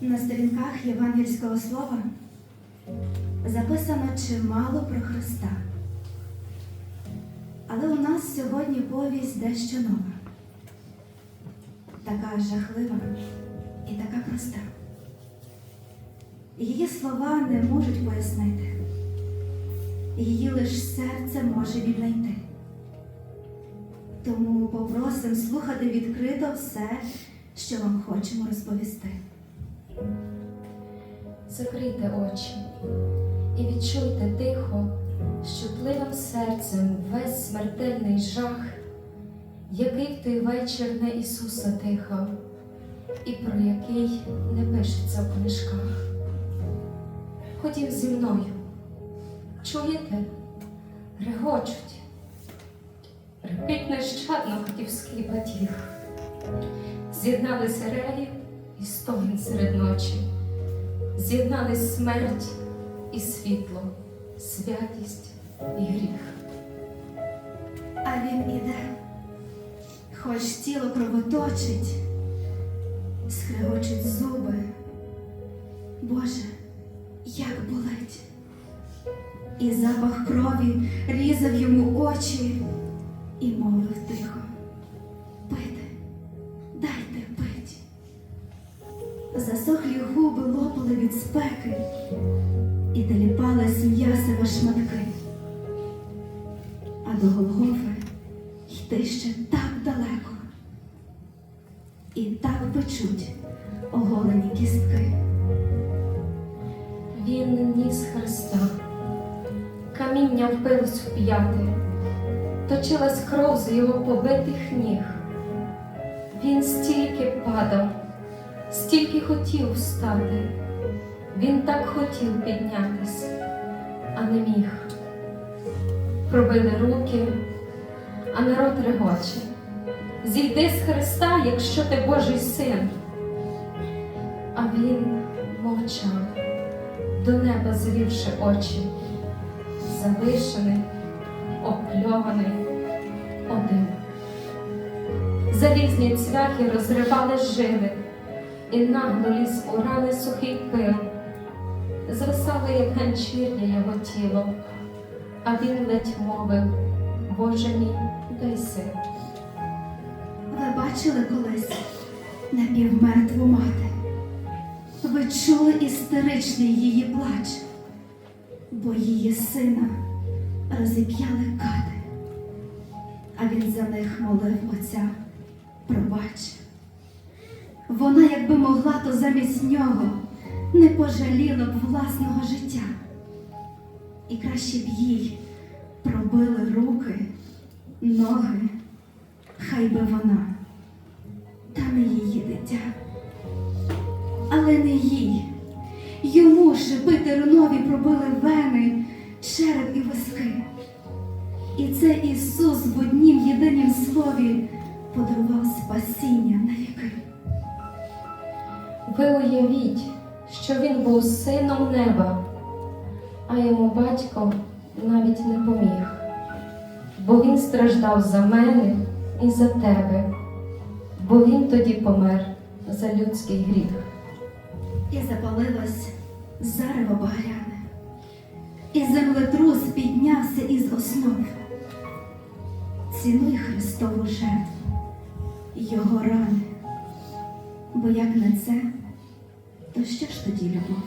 На сторінках євангельського слова записано чимало про Христа. Але у нас сьогодні повість дещо нова, така жахлива і така проста. Її слова не можуть пояснити, її лиш серце може віднайти. Тому попросимо слухати відкрито все, що вам хочемо розповісти. Закрийте очі і відчуйте тихо, щутливим серцем весь смертельний жах, який в той вечір на Ісуса дихав, і про який не пишеться в книжках. Ходім зі мною, чуєте? Регочуть. Репить нещадно хотів скліпать їх. З'єдналися реї і стогін серед ночі. З'єднались смерть і світло, святість і гріх. А він іде, хоч тіло кровоточить, скрегочуть зуби. Боже, як болить. І запах крові різав йому очі і мовив тихо. Лопали від спеки і теліпались м'ясові шматки. А до Голгофи йти ще так далеко. І так печуть оголені кістки. Він ніс Христа, каміння впилось в п'яти, точилась кров з його побитих ніг. Він стільки падав, стільки хотів встати. Він так хотів піднятись, а не міг. Пробили руки, а народ регоче. Зійди з Христа, якщо ти Божий син. А він мовчав, до неба звівши очі, залишений, опльований, один. Залізні цвяхи розривали жили, і нагло ліз у рани сухий пил. Звисало, як ганчір'я його тіло, а він ледь мовив, Боже мій, дай сил. Ви бачили колись напівмертву мати? Ви чули істеричний її плач, бо її сина розіп'яли кати, а він за них молив отця пробач. Вона, якби могла, то замість нього не пожаліла б власного життя. І краще б їй пробили руки, ноги, хай би вона, та не її дитя. Але не їй. Йому шипи тернові пробили вени, череп і виски. І це Ісус в однім єдинім слові подарував спасіння на віки. Ви уявіть, що він був сином неба, а йому батько навіть не поміг, бо він страждав за мене і за тебе, бо він тоді помер за людський гріх. І запалилось зарево багряне, і землетрус піднявся із основ. Цінуй Христову жертву, його рани, бо як не це, то що ж тоді любов?